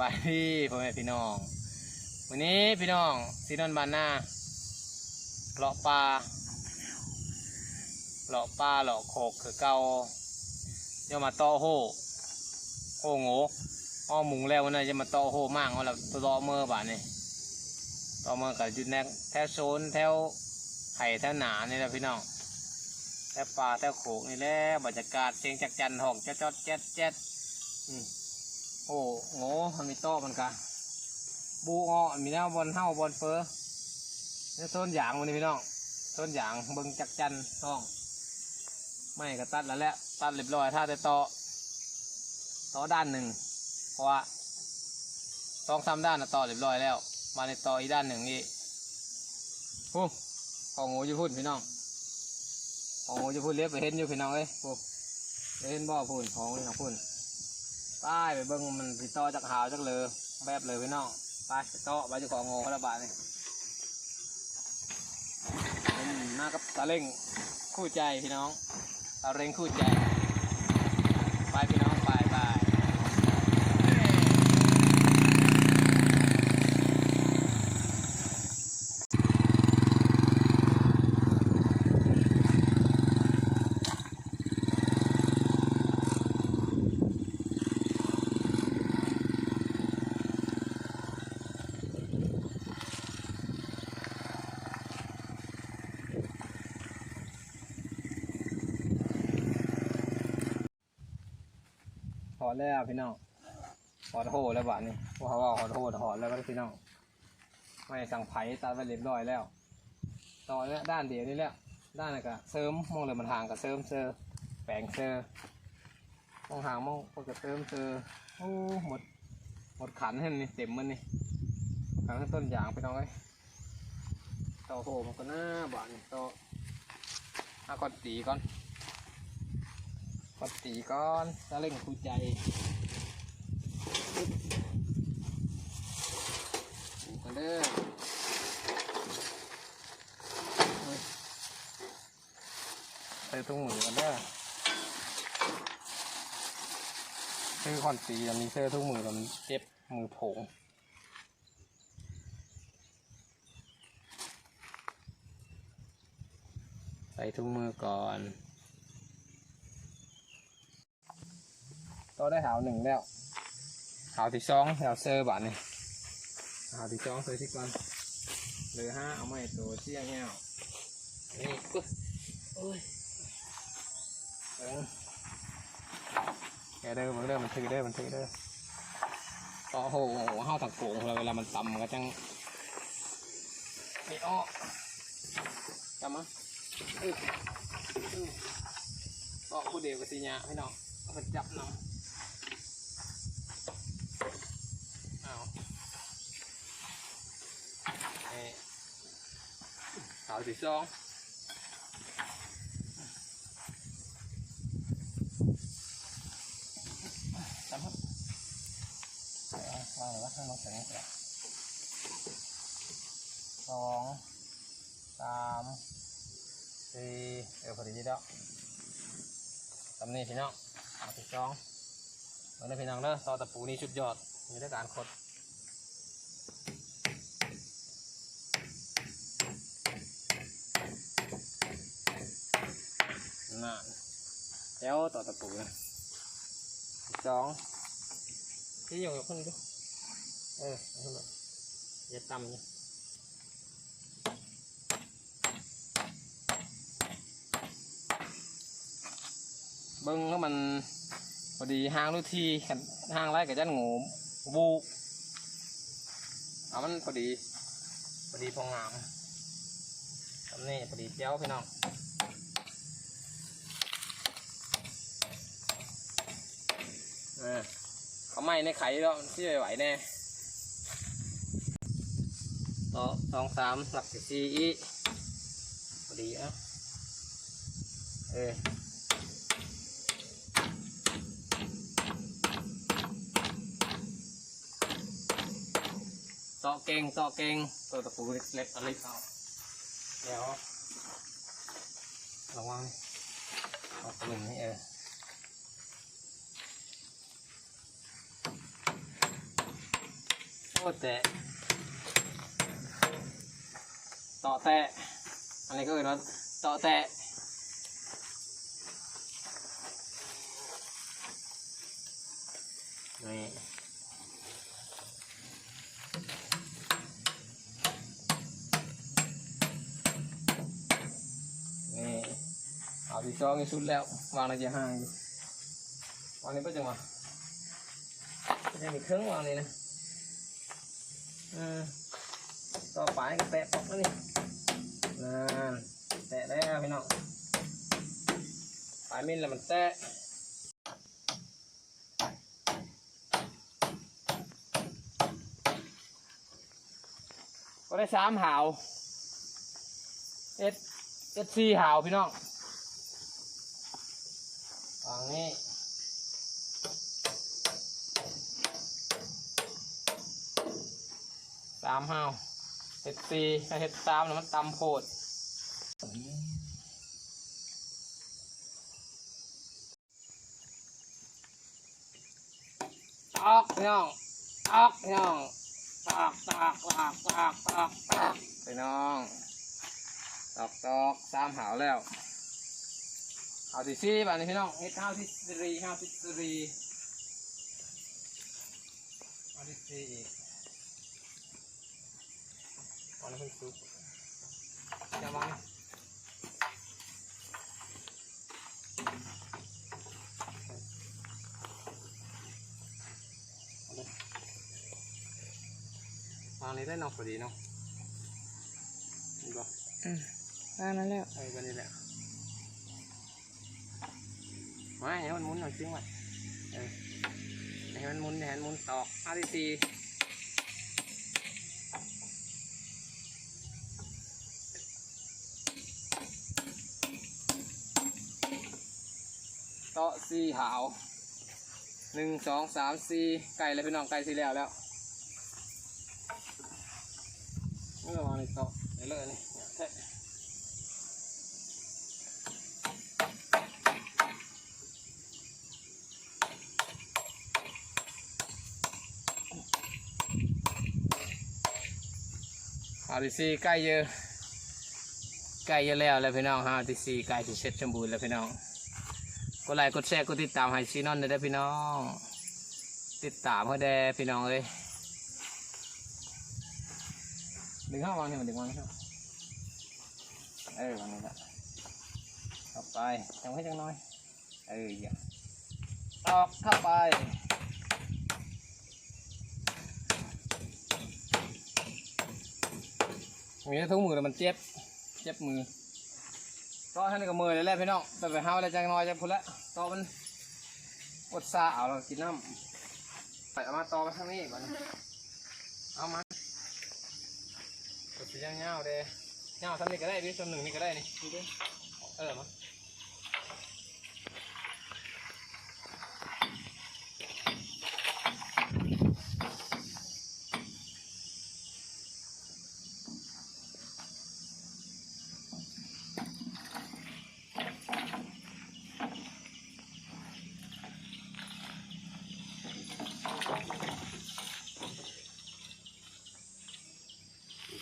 บายดีพ่อแม่พี่น้อง วันนี้พี่น้องซีนอนบานหน้าเลาะปลาเลาะปลาเลาะโขกคือเกาเดี๋ยวมาต่อโหโหโง่อ้อมุงแล้ววันนี้จะมาต่อโหมั่งเอาละต่อเมื่อบาทนี่ต่อเมื่อกับจุดแนกแถวโซนแถวไห่แถวหนานี่แหละพี่น้องแถวปลาแถวโขกนี่แหละบรรยากาศเสียงจักจันทร์หอกจ๊ดจ๊ดแจ๊ดแจ๊ดอืม โอ้โง่มันมีโต้มันกะบูงอมีแนวบอลเท่าบอลเฟอร์นี่ต้นยางมันนี่พี่น้องต้นยางเบิงจักจันน้องไม่ก็ตัดแล้วแหละตัดเรียบร้อยถ้าได้ต่อต่อด้านหนึ่งเพราะว่าสองสามด้านน่ะต่อเรียบร้อยแล้ว มาในต่ออีกด้านหนึ่งนี่โอ้ของโง่จะพูดพี่น้องของโง่จะพูดเล็บไปเห็นอยู่พี่น้องเอ้ยโอ้เห็นบ่อพูนของนี่น้องพูน ไปไปเบิ้งมันติดต่อจากหาวจากเลยแบบเลยพี่น้องไปต่อไปจะของโง่เขาละบาทนี่นหน้ากับตาเล่งคู่ใจพี่น้องตาเร่งคู่ใจไปพี่น้องไปไปถอ ดแล้วพี่น้องถอดโหแล้วบ้าทนี่ว่าเขาว่าถอดโหถอดแล้วก็พี่น้องไม่สั่งไผ่ตัดไปเรียบร้อยแล้วต่อแล้วด้านเดียวนี่แหล้วด้านนั้ก็เสริมมองเลยมันห่างกับเสริมเซอร์แปลงเซอร์มองห่างมองก็เสริมเซอร์โอ้หมดหมดขันเห็นนี่เต็มมันนี่ขันทั้งต้นยางพี่น้องเอ้ต่อโหมันก็หน้าบาทนี่ต่อเอาก่อนตีก่อน ก่อนตีก่อนจะเร่งคูใจดูกันเด้อใส่ถุงมือกันเด้อซื้อคอนสีมีเสื้อถุงมือมันเจ็บมือผงใส่ถุงมือก่อน ก็ได้หาวหนึ่งแล้วหาวที่สองหาวเซอร์บาทนี่หาวที่สองเซอร์ที่ก่อนเหลือห้าเอาไม่ตัวเชี่ยงเงี้ยวนี่ปึ๊บโอ้ยเออแกเด้อมันเด้อมันถือเด้อมันถือเด้อต่อโหห้าวถักโกงเราเวลามันตำมันก็จังนี่อ้อจำมั้ยเออเออต่อคู่เดียวกับสีญาพี่น้องเอาไปจับน้องเอาเอ้ ขาสีซองจำครับวางเลยว่าข้างนอกแสงแสงสองสามสี่เออพอดีดีแล้วตำนี้พี่น้องเอาที่สองเอาเลยพี่น้องเด้อต่อตะปูนี่ชุดยอดมีด้วยการคด นั่นแล้วต่อตะปูนะสองที่อยู่กับคนดูเออเอาขึ้นมาอย่าต่ำเนี่ยเบิ้งก็มันพอดีห้างทุกทีขันห้างไรกับจันงูบูเอามันพอดีพอดีพองามทำนี่พอดีเจ้าพี่น้อง เขาไม่ในไข่แล้วที่ไหวแน่ต่อสองสามหลักสี่อีพอดีอะเออต่อเก่งต่อเก่งตัวตะปูเล็กๆอะไรเอาเดี๋ยวระวังเอาตรงนี้เออ โอ้แตะต่อแตะอันนี้ก็คือว่าต่อแตะนี่นี่เอาที่จองที่สุดแล้ววางในจะห่างอยู่วางนี้ก็จะมาจะมีเครื่องวางนี่นะ ต่อไปก็แตะปอกแล้วนี่นั่นแตะแล้วพี่น้องปลายมินแล้วมันแตะก็ได้สามหาวเอสเอสซีหาวพี่น้องฝั่งนี้ามห้าวเห็ดสี่เห็ดสามแล้วมันตำโพดตอกน้องตอกน้องตอกตอกตอกตอกตอกตอกพี่น้องตอกตอกสามหาวแล้วเอาที่สี่บ้านนี้พี่น้องเห็ดข้าวที่สี่ข้าวที่สี่เอาที่สี่อีก วันนี้ซุปจะวางวางนี้ได้นอกพอดีเนาะนี่ก็อืมวางนั้นแล้วเออวันนี้แหละไม่ให้มันหมุนหน่อยซิงไว้เออให้มันหมุนให้มันหมุนตอกอาทีสี่ สี่หาวหนึ่งสองสามสี่ไก่เลยพี่น้องไก่สี่แล้วแล้วนี่ระวังในโต๊ะเดี๋ยวเลยนี่เนี่ยแทะหาวที่สี่ไก่เยอะไก่เยอะแล้วแล้วพี่น้องหาวที่สี่ไก่ที่เสร็จสมบูรแล้วพี่น้อง ดไลค์กดแชร์กดติดตามให้ซีนอนได้พี่น้อง ติดตามเพื่อได้พี่น้องเลยดึงเข้าวางนี่มันดึงวางเข้าเออวางนี่ละเข้าไปจังให้จังน้อยเอออย่าตอกเข้าไปมีแต่ทุกมือแต่มันเจ็บ เจ็บมือ ต่อท่านก็มือเลยแหละพี่น้องแต่ไปห้าอะไรจังน้อยจะพุ่นละต่อมันอดซาเอาเรากินน้ำไปเอามาต่อมาทางนี้ก่อนเอามากดสียงเงาเด้เงาทำนี่ก็ได้พี่ส่วนหนึ่งนี่ก็ได้นี่เด้เออมา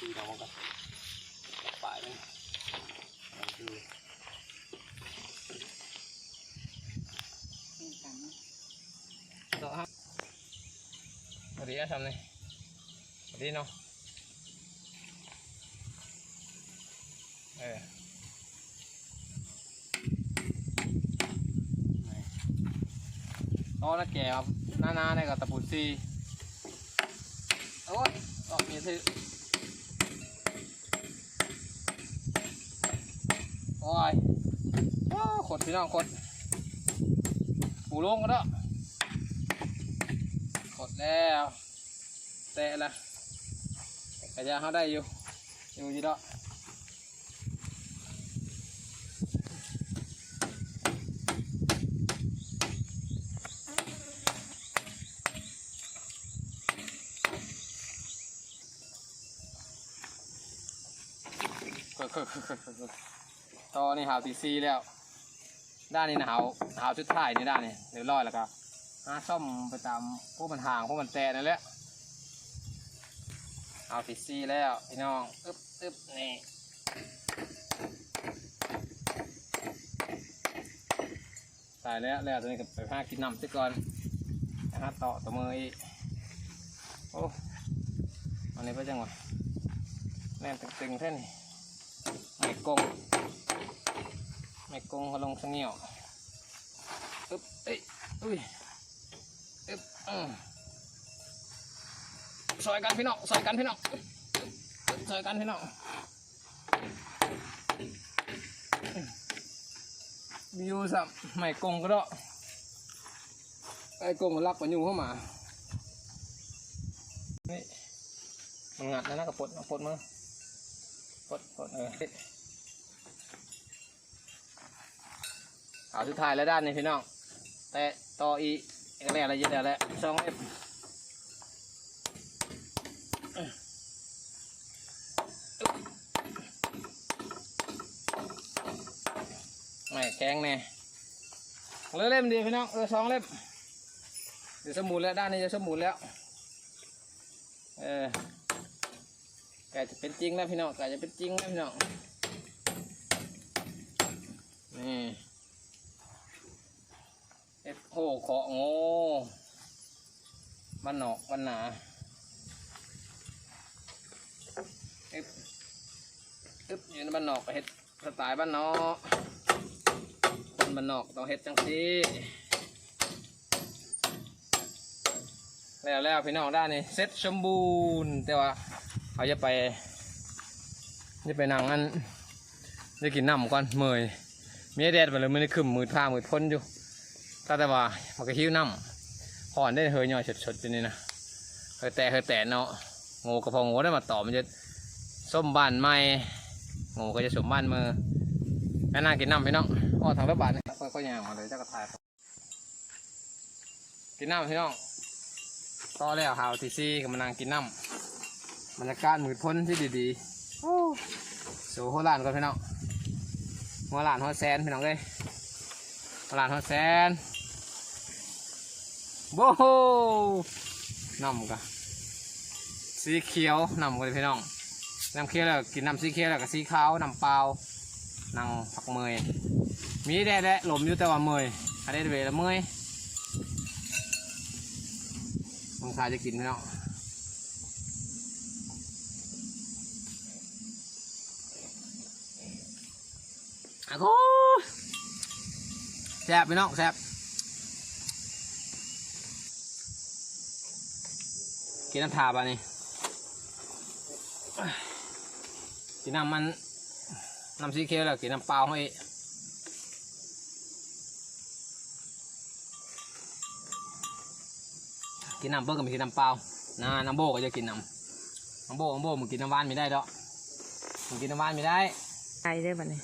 สีเราก็ปลายมันเอาดูต่อครับ สวัสดีครับทำเลยสวัสดีเนาะเอออ๋อแล้วแกครับหน้าๆเนี่ยกับตะปูซีโอ้ยออกมีซื้อโอ้ยโอ้ขดพี่น้องขดปูลงก็ได้ขดแล้ว เตะละกระยาเขาได้อยู่ อยู่จีดอกตอนนี้หาวตีซีแล้ว ด้านนี้นะหาวหาวชุดท้ายนี่ด้านนี้เรียบร้อยแล้วครับหาซ่อมไปตามพวกมันห่างพวกมันแตะนั่นแหละ เอาฟิซี่แล้วพี่น้องอึ๊บอึ๊บนี่ตายแล้วแล้วตัวนี้ก็ไปพากินน้ำซะก่อนนะฮะต่อตัวมืออีกโอ้อันนี้ไปจังหวะแน่นตึงๆแท่นี่ไม่กงไม่กงเขาลงเสงี่ยวอึ๊บเอ้ยอุ้ยอึ๊บอืม ซอยกันพี่น้องซอยกันพี่น้องซอยกันพี่น้องวิวสับไม่กงก็ได้ไอ้กงมันรักมันอยู่เข้ามานี่มันงัดแล้วนะกระปดกระปดมือปดปดเออเอาสุดท้ายแล้วด้านนี้พี่น้องแต่ต่ออีกอะไรอะไรเยอะแล้วแหละสองเอฟไม่แข็ งแน่เลือเล่มดีพี่น้องเออสองเล่มเดี๋ยวสมุนแล้วด้านนี้จะสมุนแล้ว เออไก่จะเป็นจริงแล้วพี่น้องไก่จะเป็นจริงแล้วพี่น้องนี่เอ็ดโหเคาะโง่บ้านนอกบ้านหนาเอ็บอึบอยู่ในบ้านนอกเฮ็ดสไตล์บ้านนอก คนบ้านนอกต้องเฮ็ดจังซี่ แล้วแล้วพี่น้องได้นนี้เซ็ตสมบูรณ์ แต่ว่าเขาจะไปจะไปนั่งอันจะกินน้ำก่อนเมยมีแดดไปเลยไม่ได้ขึ้นมือผ้ามือพ้นอยู่ถ้าแต่ว่ามันก็หิ้วน้ำห่อนได้เฮยย่อยสดๆอยู่นี่นะเฮยแต่เฮยแต่เนาะงูกระพองงูได้มาต่อมันจะส้มบ้านใหม่งูก็จะสมบ้านมือแม่นากินน้ำพี่น้อง อ้อทางรถบาทนี่ค่อยๆยางมาเลยเจ้ากระทายกินน้ำพี่น้องต่อแล้วหาวทีซี่กับมานางกินน้ำบรรยากาศมืดพ้นที่ดีๆโอ้สู่หัวหลานก่อนพี่น้องหัวหลานหัวแซนพี่น้องเลยตลาดฮอดแซนโว้โหน้ำกะสีเขียวน้ำกันเลยพี่น้องน้ำเขียวแล้วกินน้ำสีเขียวแล้วก็สีขาวน้ำเปล่านั่งผักเมย มีแดดแดดลมอยู่แต่ว่าเมยอันนี้เวลาเมยมึงขายจะกินพี่น้องอะโกแซ่บพี่น้องแซ่บกินน้ำทาบะนี่กินน้ำมันน้ำซีเคียวแล้วกินน้ำเปล่าให้ กินน้ำเบิ้งก็ไม่กินน้ำเปล่านะน้ำโบก็จะกินน้ำน้ำโบน้ำโบมึงกินน้ำหวานไม่ได้ดอกมึงกินน้ำหวานไม่ได้ไก่ได้บัดนี้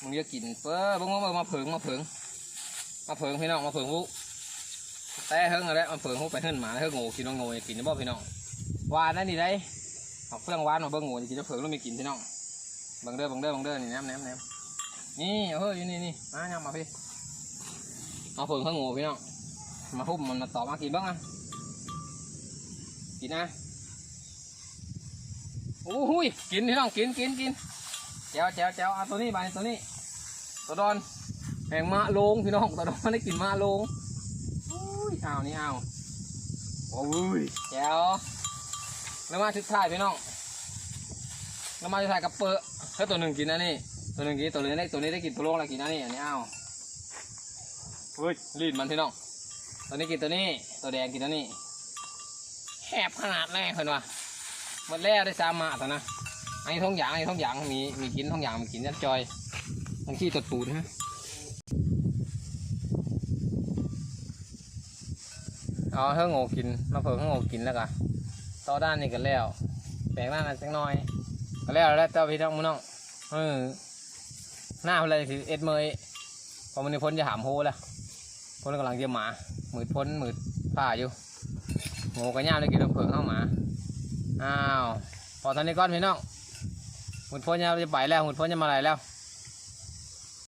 มึงจะกินเฟ้อเบิ่งว่ามาเผิงมาเผิงมาเผิงพี่น้องมาเผิงวุแต่เฮิงอะไรมาเผิงวุไปเฮิงหมาเฮิงงูกินน้องงูอย่ากินนะบ่พี่น้องหวานนั่นนี่ได้เอาเครื่องหวานมาเบิ่งงูอย่ากินจะเผิงแล้วไม่กินพี่น้องเบิ่งเด้อเบิ่งเด้อเบิ่งเด้อนี่แนมแนมแนมนี่เอาเฮ้ยอยู่นี่นี่มายังมาพี่ มาเผิงเฮิงงูพี่น้อง มาหุ้มมันมาต่อมากินบ้างอะกินนะโอ้โหยกินพี่น้องกินกินกินแจ้วแจ้วแจ้วเอาตัวนี้ไปตัวนี้ตัวดอนแหงมาลงพี่น้องตัวดอนได้กินมาลงอุ้ยเอานี่เอาโอ้ยแจ้วแล้วมาชุดท้ายพี่น้องแล้วมาชุดท้ายกับเปอะถ้าตัวหนึ่งกินนะนี่ตัวหนึ่งกินตัวนี้ได้ตัวนี้ได้กินตัวลงอะไรกินนะนี่อันนี้เอา เฮ้ยรีดมันพี่น้องตัวนี้กินตัวนี้ ตัวแดงกินตัวนี้แคบขนาดแรกเห็นปะหมดแล้วได้สามมาตนะไอ้ท้องหยางไอ้ท้องหยางมีมีกินท้องหยางมีกินยัดจอยทั้งขี้ตดปูนฮะเอาเฮ้งโง่กินมาเพิ่งเฮ้งโง่กินแล้วกันต่อด้านนี้กันแล้วแปลงด้ากันสักหน่อยก็แล้วแล้วเจ้าพี่น้องมึงน้องเออหน้าอะไรคือเอ็ดเมยพอมันพ้นจะหามโฮแล้ว พนกำลังเยี่ยมหมาหมืดพ้นหมืดผ้าอยู่โง่ก็ย่าเลยกินน้ำเผือกเข้าหมาอ้าวพอตอนนี้ก้อนพี่น้องหุ่นพ้นยาจะไปแล้วหุ่นพ้นจะมาอะไรแล้ว